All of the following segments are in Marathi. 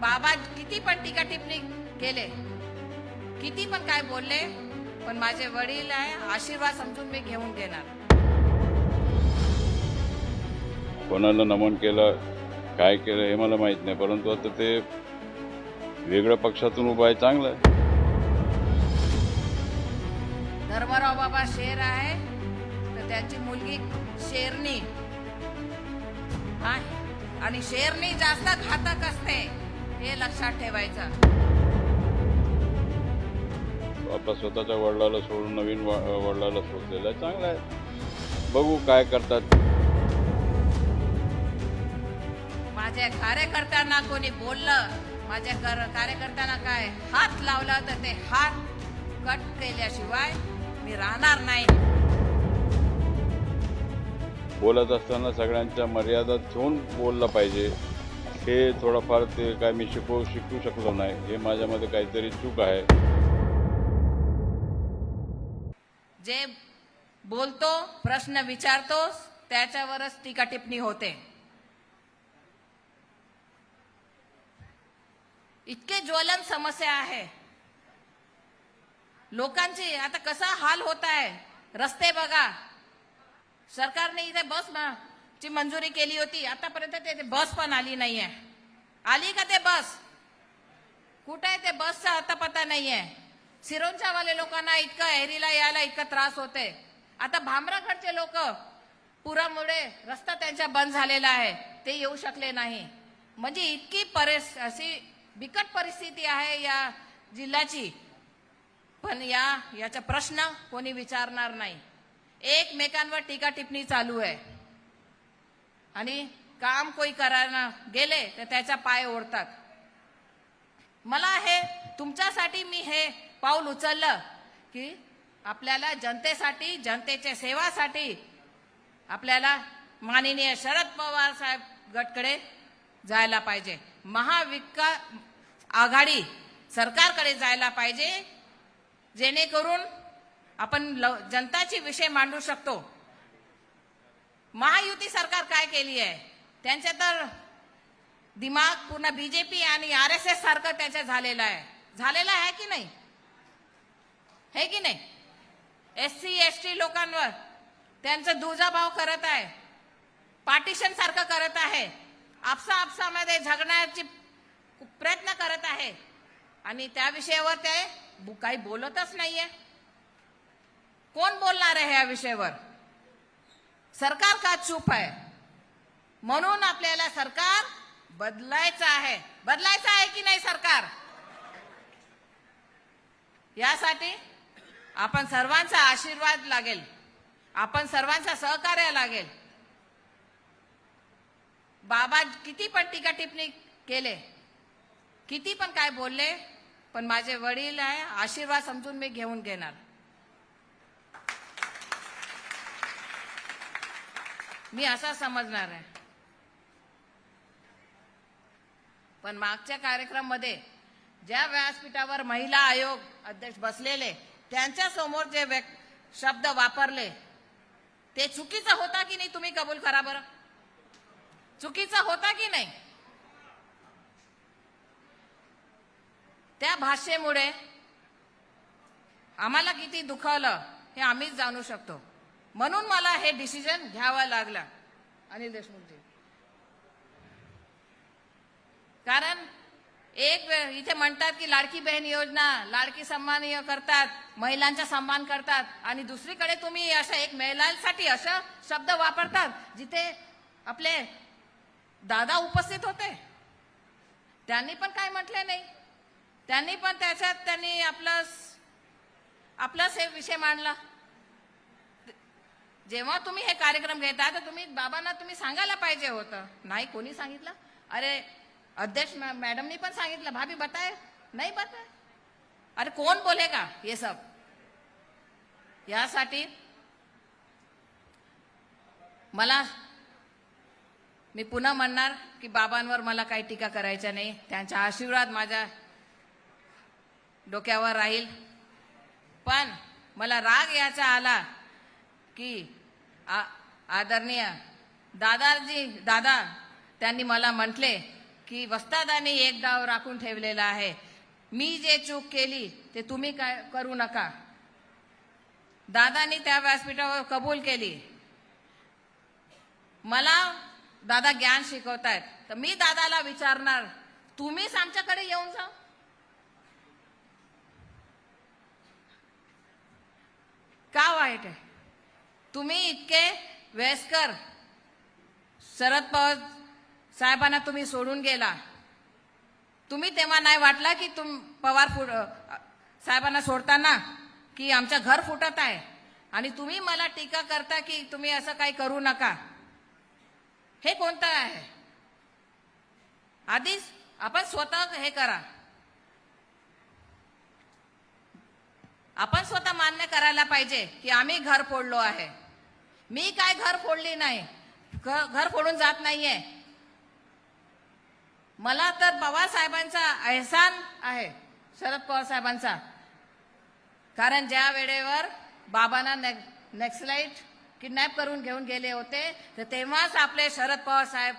बाबा किती पण टीका टिप्पणी केले किती पण काय बोलले पण माझे वडील आहे आशीर्वाद समजून मी घेऊन घेणार कोणाला नमन केलं काय केलं हे मला माहीत नाही परंतु आता ते वेगळ्या पक्षातून उभं आहे चांगलं आहे. धर्मराव बाबा शेर आहे तर त्यांची मुलगी शेरणी आहे. आणि शेरणी जास्त घातक असते. हे लक्षात ठेवायचं. आपल्या स्वतःच्या वडिलाला सोडून नवीन वडिलाला सोडलेलं आहे चांगलं आहे. बघू काय करतात. माझ्या कार्यकर्त्यांना कोणी बोललं? माझ्या कर- कार्यकर्त्यांना काय हात लावला तर ते हात कट केल्याशिवाय मी राहणार नाही. बोलत असताना सगळ्यांच्या मर्यादा ठेवून बोललं पाहिजे. हे थोडंफार ते काय मी शिकवू शिकू शकलो नाही. हे माझ्यामध्ये काहीतरी चूक आहे. जे बोलतो प्रश्न विचारतोस त्याच्यावरच टीका टिप्पणी होते. इतके ज्वलन समस्या आहे. लोकांची आता कसा हाल होत आहे? रस्ते बघा. सरकारने इथे बस म- ची मंजुरी केली होती आतापर्यंत ते बस पण आली नाहीये. आली का ते बस? कुठे आहे ते बसचा आता पता नाहीये. सिरोंच्या वाले लोकांना इतकं एरीला यायला इतका त्रास होते आता भामरागडचे लोक पुरामुळे रस्ता त्यांचा बंद झालेला आहे. ते येऊ शकले नाही. म्हणजे इतकी परिस अशी बिकट परिस्थिती आहे या जिल्ह्याची. पण या याचा प्रश्न कोणी विचारणार नाही. एकमेकांवर टीका टिप्पणी चालू आहे. आणि काम कोई करायला गेले तर त्याचा पाय ओढतात. मला हे तुमच्यासाठी मी हे पाऊल उचललं की आपल्याला जनतेसाठी जनतेच्या सेवासाठी आपल्याला माननीय शरद पवार साहेब गटकडे जायला पाहिजे. महाविका आघाडी सरकारकडे जायला पाहिजे जेणेकरून आपण ल- जनताची विषय मांडू शकतो. महायुती सरकार काय केली आहे? त्यांच्या तर दिमाग पूर्ण बीजेपी आणि आर एस एस सारखं त्याच्या झालेलं आहे. झालेलं आहे की नाही? हे की नाही? एस सी एस टी लोकांवर त्यांचा दुजाभाव करत आहे. पार्टिशन सारखं करत आहे. आपसा आपसामध्ये झगण्याची प्रयत्न करत आहे. आणि त्या विषयावर ते काही बोलतच नाहीये. कोण बोलणार आहे या विषयावर? सरकार का चूप आहे? म्हणून आपल्याला सरकार बदलायचं आहे. बदलायचं आहे की नाही सरकार? यासाठी आपण सर्वांचा आशीर्वाद लागेल. आपण सर्वांचा सहकार्य लागेल. बाबा किती पण टीका टिप्पणी केले किती पण काय बोलले पण माझे वडील आहे आशीर्वाद समजून मी घेऊन घेणार. मी असा समजणार आहे. पण मागच्या कार्यक्रममध्ये ज्या व्यासपीठावर महिला आयोग अध्यक्ष बसलेले त्यांच्यासमोर जे शब्द वापरले ते चुकीचा होता की नाही तुम्ही कबूल करा बरं? चुकीचा होता की नाही? त्या भाषेमुळे आम्हाला किती दुखावलं हे आम्हीच जाणू शकतो. म्हणून मला हे डिसिजन घ्यावं लागलं. अनिल देशमुखजी. कारण एक वेळ इथे म्हणतात की लाडकी बहीण योजना लाडकी सन्मान करतात महिलांचा सन्मान करतात आणि दुसरीकडे तुम्ही अशा एक महिलांसाठी असं शब्द वापरतात जिथे आपले दादा उपस्थित होते. त्यांनी पण काय म्हटले नाही. त्यांनी पण त्याच्यात त्यांनी आपलं आपलाच हे विषय मांडला. जेव्हा तुम्ही हे कार्यक्रम घेता तर तुम्ही बाबांना तुम्ही सांगायला पाहिजे होतं. नाही कोणी सांगितलं? अरे अध्यक्ष मॅ- मॅडमनी पण सांगितलं. भाभी बताय. नाही बताय. अरे कोण बोलेगा ये सब? यासाठी मला मी पुन्हा म्हणणार की बाबांवर मला काही टीका करायच्या नाही. त्यांचा आशीर्वाद माझ्या डोक्यावर राहील. पण मला राग याचा आला की आ- आदरणीय दादाजी दादा त्यांनी मला म्हटले की वस्तादाने एक डाव राखून ठेवलेला आहे. मी जे चूक केली ते तुम्ही काय करू नका. दादानी त्या व्यासपीठावर कबूल केली. मला दादा ज्ञान शिकवतायत. तर मी दादाला विचारणार तुम्हीच आमच्याकडे येऊन जा. का वाईट आहे? तुम्ही इतके वयस्कर. शरद पवार साहेबांना तुम्ही सोडून गेला. तुम्ही तेव्हा नाही वाटला की तुम पवार फुट साहेबांना सोडताना की आमचं घर फुटत आहे? आणि तुम्ही मला टीका करता की तुम्ही असं काही करू नका? हे कोणतं आहे? आधीच आपण स्वतः हे करा. आपण स्वतः मान्य करायला पाहिजे की आम्ही घर फोडलो आहे. मी काय घर फोडली नाही. घर फोडून जात नाहीये. मला तर पवार साहेबांचा एहसान आहे शरद पवार साहेबांचा. कारण ज्या वेळेवर बाबांना ने नेक्सलाइट किडनॅप करून घेऊन गेले होते तर तेव्हाच आपले शरद पवार साहेब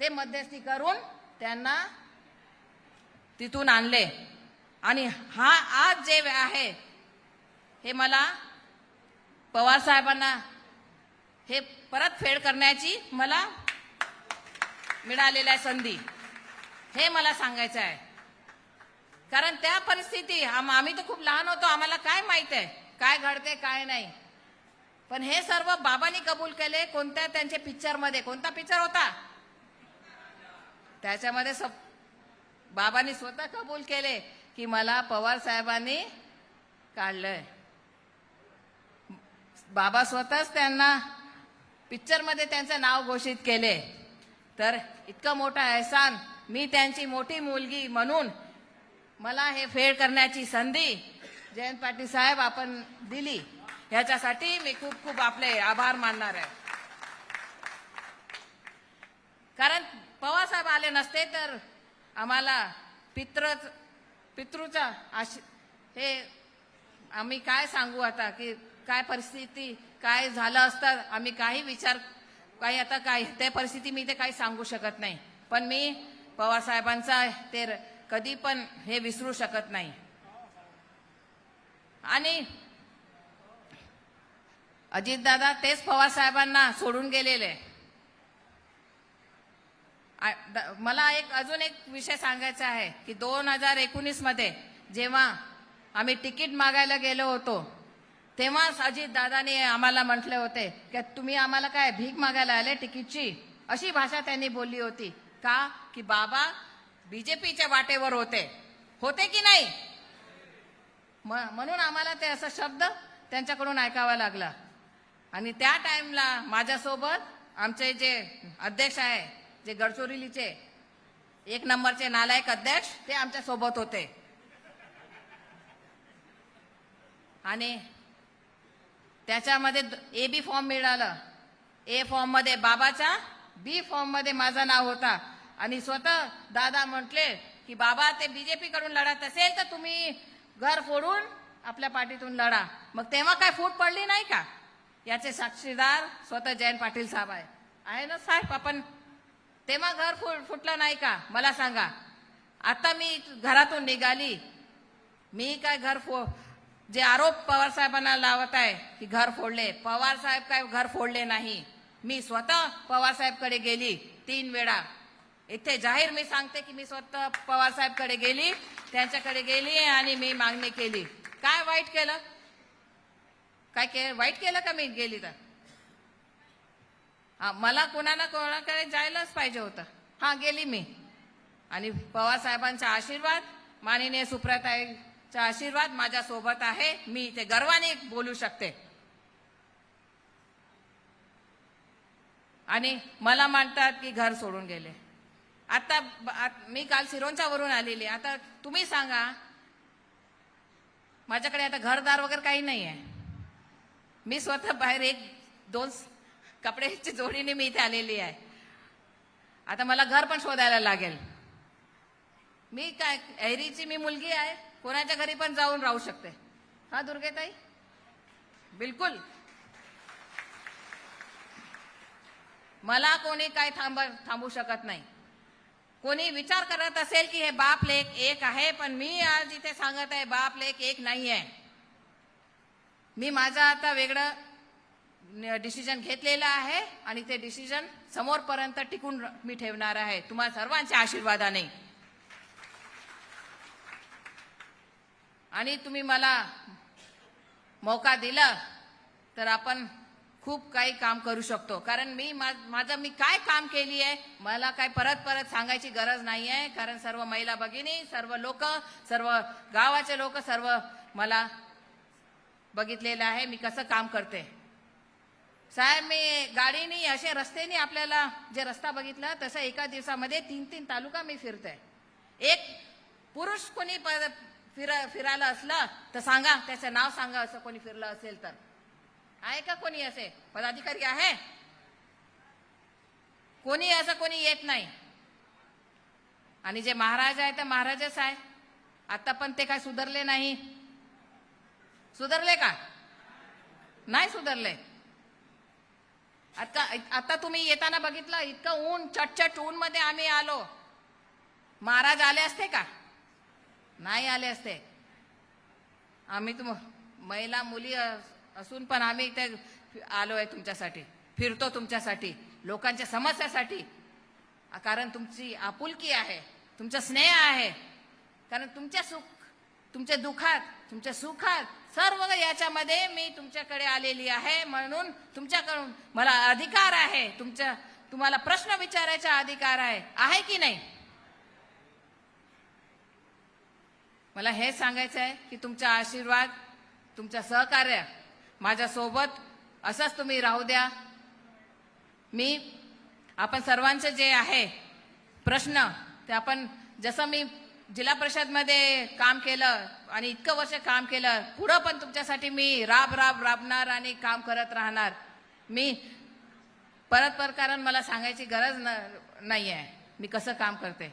ते मध्यस्थी करून त्यांना तिथून आणले. आणि हा आज जे आहे हे मला पवार साहेबांना हे परत फेड करण्याची मला मिळालेल्या आहे संधी. हे मला सांगायचं आहे. कारण त्या परिस्थिती आम- आम्ही तर खूप लहान होतो आम्हाला काय माहीत आहे? काय घडते काय नाही? पण हे सर्व बाबांनी कबूल केले कोणत्या त्यांच्या पिक्चरमध्ये कोणता पिक्चर होता? त्याच्यामध्ये सब बाबांनी स्वतः कबूल केले की मला पवार साहेबांनी काढलंय. बाबा स्वतःच त्यांना पिक्चरमध्ये त्यांचं नाव घोषित केले. तर इतकं मोठा एहसान मी त्यांची मोठी मुलगी म्हणून मला हे फेड करण्याची संधी जयंत पाटील साहेब आपण दिली. ह्याच्यासाठी मी खूप खूप आपले आभार मानणार आहे. कारण पवार साहेब आले नसते तर आम्हाला पित्र पितृचा आश हे आम्ही काय सांगू आता की काय परिस्थिती काय झालं असतं आम्ही काही विचार काही आता काय त्या परिस्थिती मी ते काही सांगू शकत नाही. पण मी पवार साहेबांचा ते कधी पण हे विसरू शकत नाही. आणि अजितदादा तेच पवार साहेबांना सोडून गेलेले. मला एक अजून एक विषय सांगायचा आहे की दोन हजार एकोणीसमध्ये जेव्हा आम्ही तिकीट मागायला गेलो होतो तेव्हाच अजित दादाने आम्हाला म्हटले होते की तुम्ही आम्हाला काय भीक मागायला आले तिकीटची? अशी भाषा त्यांनी बोलली होती. का? की बाबा बीजेपीच्या वाटेवर होते. होते की नाही? म- म्हणून आम्हाला ते असं शब्द त्यांच्याकडून ऐकावा लागला. आणि त्या टाइमला माझ्यासोबत आमचे जे अध्यक्ष आहे जे गडचिरोलीचे एक नंबरचे नालायक अध्यक्ष ते आमच्यासोबत होते. आणि त्याच्यामध्ये ए बी फॉर्म मिळालं. ए फॉर्ममध्ये बाबाचा बी फॉर्ममध्ये माझं नाव होता. आणि स्वतः दादा म्हटले की बाबा ते बीजेपी कडून लढत असेल तर तुम्ही घर फोडून आपल्या पार्टीतून लढा. मग तेव्हा काय फूट पडली नाही का? याचे साक्षीदार स्वतः जयंत पाटील साहेब आहे. आहे ना साहेब? आपण तेव्हा घर फुट फुटलं नाही का? मला सांगा. आता मी घरातून निघाली. मी काय घर फो जे आरोप पवार साहेबांना लावत आहे की घर फोडले. पवार साहेब काय घर फोडले नाही? मी स्वतः पवारसाहेबकडे गेली तीन वेळा. इथे जाहीर मी सांगते की मी स्वतः पवारसाहेबकडे गेली त्यांच्याकडे गेली आणि मी मागणी केली. काय वाईट केलं? काय के वाईट केलं का मी गेली तर? हा, मला कोणाला कोणाकडे जायलाच पाहिजे होतं. हा गेली मी. आणि पवार साहेबांचा आशीर्वाद माननीय चा आशीर्वाद माझ्या सोबत आहे. मी ते गर्वाने बोलू शकते. आणि मला म्हणतात की घर सोडून गेले. आता मी काल सिरोंच्या वरून आलेली. आता तुम्ही सांगा माझ्याकडे आता घरदार वगैरे काही नाही आहे मी स्वतः बाहेर एक दोन कपड्याची जोडीने मी इथे आलेली आहे. आता मला घर पण शोधायला लागेल. मी काय ऐरीची मी मुलगी आहे. कोणाच्या घरी पण जाऊन राहू शकते. हा दुर्गेताई? बिलकुल. मला कोणी काय थांब थांबू शकत नाही. कोणी विचार करत असेल की हे बाप लेख एक आहे पण मी आज इथे सांगत आहे बाप लेख एक नाही आहे. मी माझं आता वेगळं डिसिजन घेतलेलं आहे आणि ते डिसिजन समोरपर्यंत टिकून मी ठेवणार आहे. तुम्हा सर्वांच्या आशीर्वादाने. आणि तुम्ही मला मौका दिला तर आपण खूप काही काम करू शकतो. कारण मी मा- माझं मी काय काम केली आहे मला काय परत परत सांगायची गरज नाही आहे. कारण सर्व महिला भगिनी सर्व लोक सर्व गावाचे लोक सर्व मला बघितलेलं आहे मी कसं काम करते. साहेब मी गाडीनी असे रस्त्याने आपल्याला जे रस्ता बघितला तसं एका दिवसामध्ये तीन तीन तालुका मी फिरते. एक पुरुष कोणी फिर फिरायला असलं तर सांगा त्याचं नाव सांगा असं कोणी फिरलं असेल तर. आहे का कोणी असे? पदाधिकारी आहे? कोणी असं कोणी येत नाही. आणि जे महाराज आहे ते महाराजच आहे. आता पण ते काय सुधारले नाही. सुधारले का? नाही सुधारले. आता आता तुम्ही येताना बघितलं इतकं ऊन चटचट ऊन मध्ये आम्ही आलो. महाराज आले असते का? नाही आले असते. आम्ही तुम महिला मुली अस- असून पण आम्ही इथे आलो आहे तुमच्यासाठी. फिरतो तुमच्यासाठी. लोकांच्या समस्यासाठी. कारण तुमची आपुलकी आहे. तुमचा स्नेह आहे. कारण तुमच्या सुख तुमच्या दुःखात तुमच्या सुखात सर्व याच्यामध्ये मी तुमच्याकडे आलेली आहे. म्हणून तुमच्याकडून मला अधिकार आहे. तुमच्या तुम्हाला प्रश्न विचारायचा अधिकार आहे. आहे की नाही? मला हे सांगायचं आहे की तुमचा आशीर्वाद तुमच्या सहकार्य माझ्यासोबत असंच तुम्ही राहू द्या. मी आपण सर्वांचं जे आहे प्रश्न ते आपण जसं मी जिल्हा परिषदमध्ये काम केलं आणि इतकं वर्ष काम केलं पुढं पण तुमच्यासाठी मी राब राब राबणार आणि काम करत राहणार. मी परत प्रकारण मला सांगायची गरज न नाही आहे मी कसं काम करते?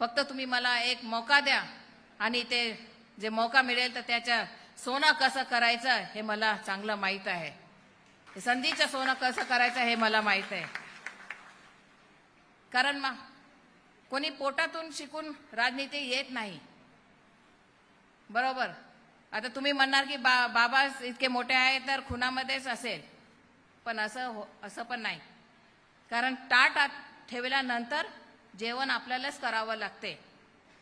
फक्त तुम्ही मला एक मौका द्या. आणि ते जे मौका मिळेल तर त्याच्या सोनं कसं करायचं हे मला चांगलं माहीत आहे. संधीचं सोनं कसं करायचं हे मला माहीत आहे. कारण मा कोणी पोटातून शिकून राजनीती येत नाही. बरोबर? आता तुम्ही म्हणणार की बा बाबा इतके मोठे आहे तर खुनामध्येच असेल. पण असं हो असं पण नाही. कारण ताट ठेवल्यानंतर जेवण आपल्यालाच करावं लागते.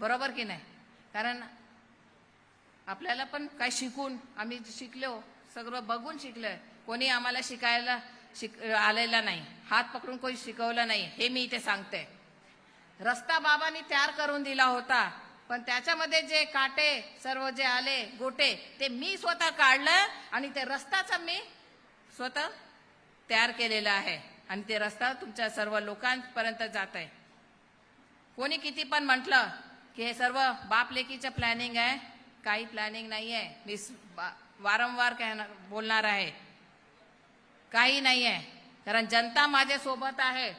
बरोबर की नाही? कारण आपल्याला पण काय शिकून आम्ही शिकलो सगळं बघून शिकलं कोणी आम्हाला शिकायला शिक आलेला नाही. हात पकडून कोणी शिकवलं नाही हे मी इथे सांगते. रस्ता बाबांनी तयार करून दिला होता पण त्याच्यामध्ये जे काटे सर्व जे आले गोटे ते मी स्वतः काढलं आणि ते रस्ताचा मी स्वतः तयार केलेला आहे. आणि ते रस्ता तुमच्या सर्व लोकांपर्यंत जात आहे कोणी किती पण म्हटलं की हे सर्व बाप लेकीचं प्लॅनिंग आहे. काही प्लॅनिंग नाही आहे. मी वारंवार कहणार बोलणार आहे. काही नाही आहे. कारण जनता माझ्या सोबत आहे.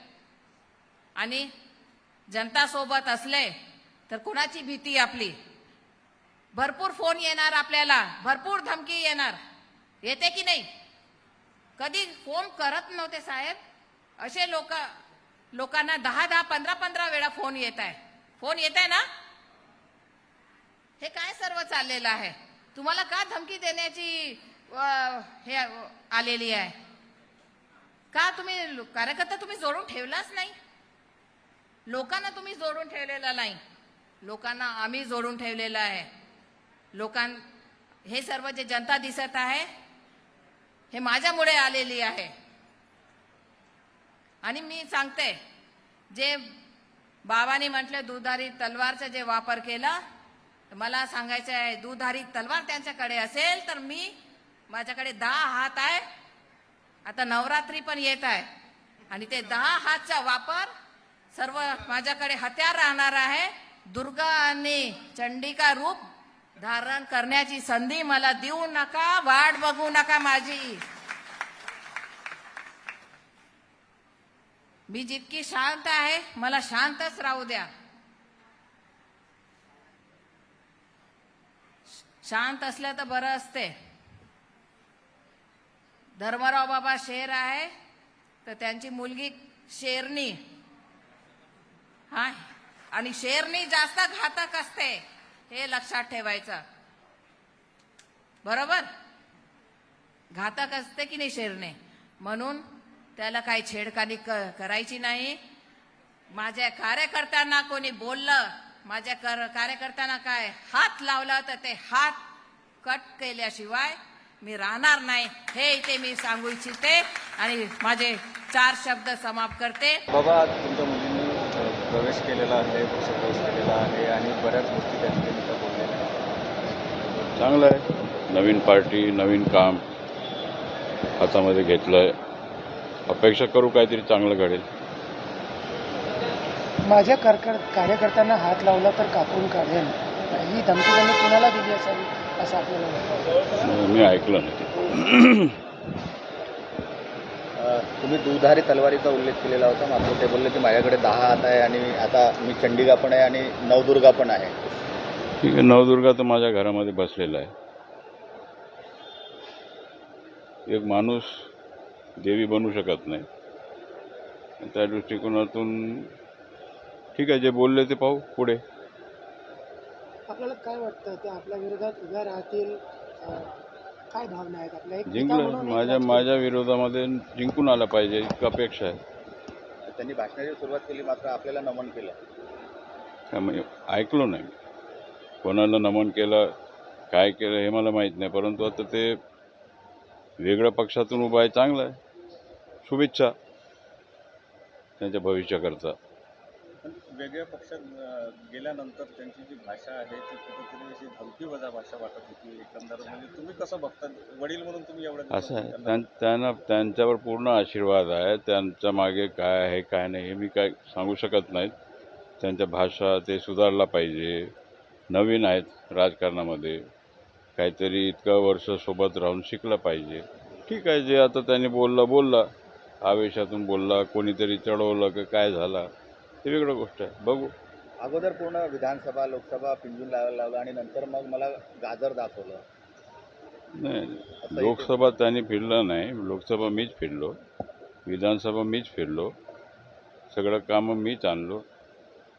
आणि जनता सोबत असले तर कोणाची भीती आपली? भरपूर फोन येणार आपल्याला. भरपूर धमकी येणार. येते की नाही? कधी फोन करत नव्हते साहेब. असे लोक लोकांना दहा दहा पंधरा पंधरा वेळा फोन येत आहे. फोन येत आहे ना? हे काय सर्व चाललेलं आहे? तुम्हाला का धमकी देण्याची हे आलेली आहे? का तुम्ही कार्यकर्ता तुम्ही जोडून ठेवलाच नाही? लोकांना तुम्ही जोडून ठेवलेला नाही. लोकांना आम्ही जोडून ठेवलेलं आहे. लोकां हे सर्व जे जनता दिसत आहे हे माझ्यामुळे आलेली आहे. आणि मी सांगते जे बाबांनी म्हटलं दुधारी तलवारचा जे वापर केला मला सांगायचं आहे दुधारी तलवार त्यांच्याकडे असेल तर मी माझ्याकडे दहा हात आहे. आता नवरात्री पण येत आहे. आणि ते दहा हातचा वापर सर्व माझ्याकडे हत्यार राहणार आहे. दुर्गा आणि चंडिका रूप धारण करण्याची संधी मला देऊ नका वाट बघू नका माझी. मी जितकी शांत आहे मला शांतच राहू द्या. शांत असल्या तर बरं असते. धर्मराव बाबा शेर आहे तर त्यांची मुलगी शेरणी हा? आणि शेरणी जास्त घातक असते हे लक्षात ठेवायचं. बरोबर? घातक असते की नाही शेरणे म्हणून त्याला काही छेडखानी क- करायची नाही. माझ्या कार्यकर्त्यांना कोणी बोललं माझ्या कर कार्यकर्त्यांना काय हात लावला तर ते हात कट केल्याशिवाय मी राहणार नाही. हे इथे मी सांगू इच्छिते आणि माझे चार शब्द समाप्त करते. बाबा तुमच्या मुलींनी प्रवेश केलेला आहे पक्षप्रवेश केलेला आहे आणि बऱ्याच गोष्टी त्या ठिकाणी त्या बोललेल्या आहेत. चांगलं आहे. नवीन पार्टी नवीन काम हातामध्ये घेतलं आहे अपेक्षा करू काहीतरी चांगलं घडेल. माझ्या कारकर कार्यकर्त्यांना हात लावला तर कापून काढेन. ही धमकी त्यांनी कुणाला दिली असावी असं आपल्याला वाटतं? मी ऐकलं नाही तुम्ही दुधारी तलवारीचा उल्लेख केलेला होता. मात्र ते बोलले की माझ्याकडे दहा हात आहे आणि आता मी चंडिका पण आहे आणि नवदुर्गा पण आहे. ठीक आहे नवदुर्गा तर माझ्या घरामध्ये बसलेला आहे. एक माणूस देवी बनू शकत नाही. त्या दृष्टिकोनातून ठीक आहे जे बोलले ते पाहू पुढे. आपल्याला काय वाटतं? ते आपल्या विरोधात उभ्या राहतील काय भावना आहेत आपल्या? एक जिंकलं. म्हणून एक माझ्या राजकीय- माझ्या विरोधामध्ये जिंकून आला पाहिजे इतकं अपेक्षा आहे. त्यांनी भाषणाची सुरुवात केली मात्र आपल्याला नमन केलं. त्यामुळे ऐकलो नाही कोणाला नमन केलं काय केलं हे मला माहीत नाही परंतु आता ते वेगळ्या पक्षातून उभं आहे चांगलं आहे. शुभेच्छा. त्यांच्या भविष्याकरता. वेगळ्या पक्षात गेल्यानंतर त्यांची जी भाषा आहे ती कुठेतरी अशी धमकीवजा भाषा वाटत होती एकंदर. म्हणजे तुम्ही कसं बघता वडील म्हणून तुम्ही एवढं असं आहे. त्यां त्यांना त्यांच्यावर पूर्ण आशीर्वाद आहे. त्यांच्या मागे काय आहे काय नाही हे मी काय सांगू शकत नाहीत. त्यांच्या भाषा ते सुधारला पाहिजे. नवीन आहेत राजकारणामध्ये. काहीतरी इतकं वर्ष सोबत राहून शिकलं पाहिजे. ठीक आहे जे आता त्यांनी बोलला बोलला. आवेशातून बोलला कोणीतरी चढवलं की काय झाला. ते वेगळं गोष्ट आहे. बघू. अगोदर पूर्ण विधानसभा लोकसभा पिंजून लावायला लावलं आणि नंतर मग मला गाजर दाखवलं. नाही लोकसभा त्यांनी फिरलं नाही. लोकसभा मीच फिरलो. विधानसभा मीच फिरलो. सगळं कामं मीच आणलो.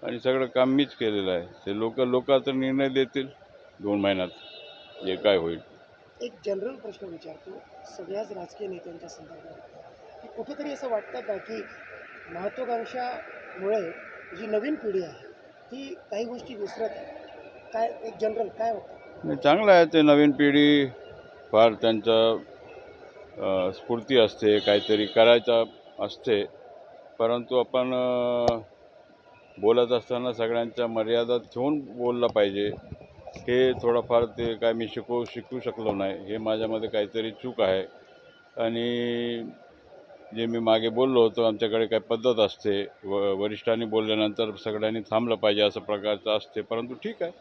आणि सगळं काम मीच केलेलं आहे. ते लोक लोक आता निर्णय देतील. दोन महिन्यात जे काय होईल. एक जनरल प्रश्न विचारतो. सगळ्याच राजकीय नेत्यांच्या संदर्भात. की कुठेतरी असं वाटतं का की मुळे जी नवीन पिढी आहे ती काही गोष्टी विसरत आहे. काय एक जनरल काय होतं नाही चांगलं आहे ते नवीन पिढी फार त्यांचं अ, स्फूर्ती असते काहीतरी करायचं असते. परंतु आपण अ, बोलत असताना सगळ्यांच्या मर्यादा ठेवून बोललं पाहिजे. हे थोडंफार ते काय मी शिकवू शिकू शकलो नाही. हे माझ्यामध्ये काहीतरी चूक आहे. आणि जे मी मागे बोललो होतो आमच्याकडे काही पद्धत असते. व वरिष्ठांनी बोलल्यानंतर सगळ्यांनी थांबलं पाहिजे असं प्रकारचं असते. परंतु ठीक आहे.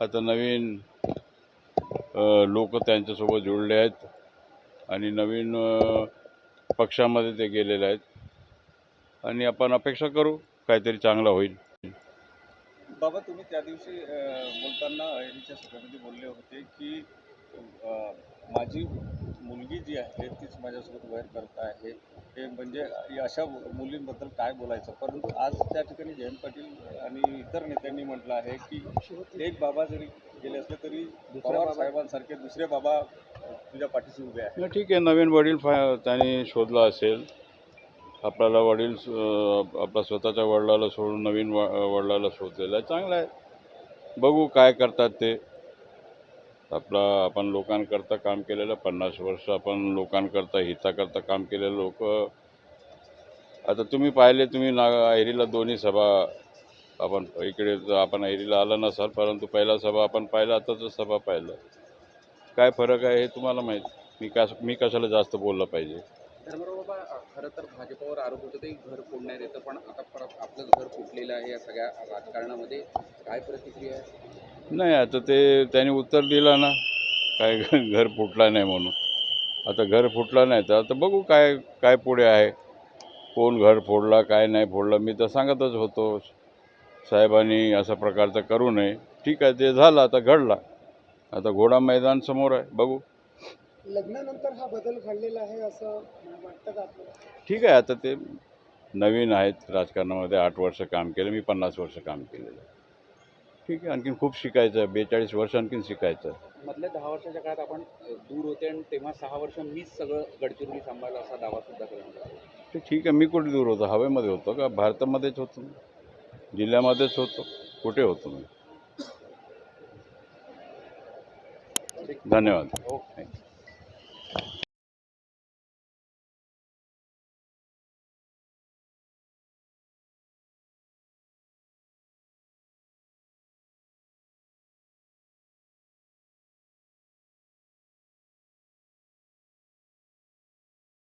आता नवीन लोक त्यांच्यासोबत जुळले आहेत. आणि नवीन पक्षामध्ये ते गेलेले आहेत. आणि आपण अपेक्षा करू काहीतरी चांगलं होईल. बाबा तुम्ही त्या दिवशी बोलताना अहिरीच्या सभेमध्ये बोलले होते की माझी मुलगी जी आहे तीच माझ्यासोबत वैर करत आहे. हे म्हणजे अशा मुलींबद्दल काय बोलायचं? परंतु आज त्या ठिकाणी जयंत पाटील आणि इतर नेत्यांनी म्हटलं आहे की एक बाबा जरी गेले असले तरी पवार साहेबांसारखे दुसरे बाबा तुझ्या पाठीशी उभे आहेत. नाही, ठीक आहे. नवीन वडील फा त्यांनी शोधला असेल. आपल्याला वडील आपल्या स्वतःच्या वडिलाला सोडून नवीन व वडिलाला शोधलेलं आहे. चांगलं आहे. बघू काय करतात ते. आपला आपण लोकांकरता काम केलेलं पन्नास वर्ष आपण लोकांकरता हिताकरता काम केलेलं लोक. आता तुम्ही पाहिले तुम्ही ना ऐरीला दोन्ही सभा आपण इकडे आपण ऐरीला आला नसाल परंतु पहिला सभा आपण पाहिला आताच सभा पाहिलं. काय फरक आहे हे तुम्हाला माहीत? मी कस मी कशाला जास्त बोललं पाहिजे? बाबा खरं तर भाजपावर आरोप होतो ते घर फोडण्यात येतं पण आता परत आपलं घर फुटलेलं आहे या सगळ्या राजकारणामध्ये. काय प्रतिक्रिया आहे? नाही आता ते त्यांनी उत्तर दिलं ना. काय घर फुटला नाही म्हणून. आता घर फुटलं नाही तर आता बघू काय काय पुढे आहे. कोण घर फोडला काय नाही फोडलं मी तर सांगतच होतो. साहेबांनी असा प्रकारचं करू नये. ठीक आहे ते झालं आता घडला. आता घोडा मैदान समोर आहे बघू. लग्नानंतर हा बदल घडलेला आहे असं वाटतं ठीक आहे आता ते नवीन आहेत. राजकारणामध्ये आठ वर्ष काम केलं मी पन्नास वर्ष काम केलेलं आहे. ठीक आहे आणखीन खूप शिकायचं आहे बेचाळीस वर्ष आणखीन शिकायचं. आहे मधल्या दहा वर्षाच्या काळात आपण दूर होते आणि तेव्हा सहा वर्ष मीच सगळं गडचिरोली सांभाळलं असा दावा सुद्धा आला. ते ठीक आहे मी कुठे दूर होतो? हवेमध्ये होतो का? भारतामध्येच होतो मी. जिल्ह्यामध्येच होतो. कुठे होतो मी? धन्यवाद. ओके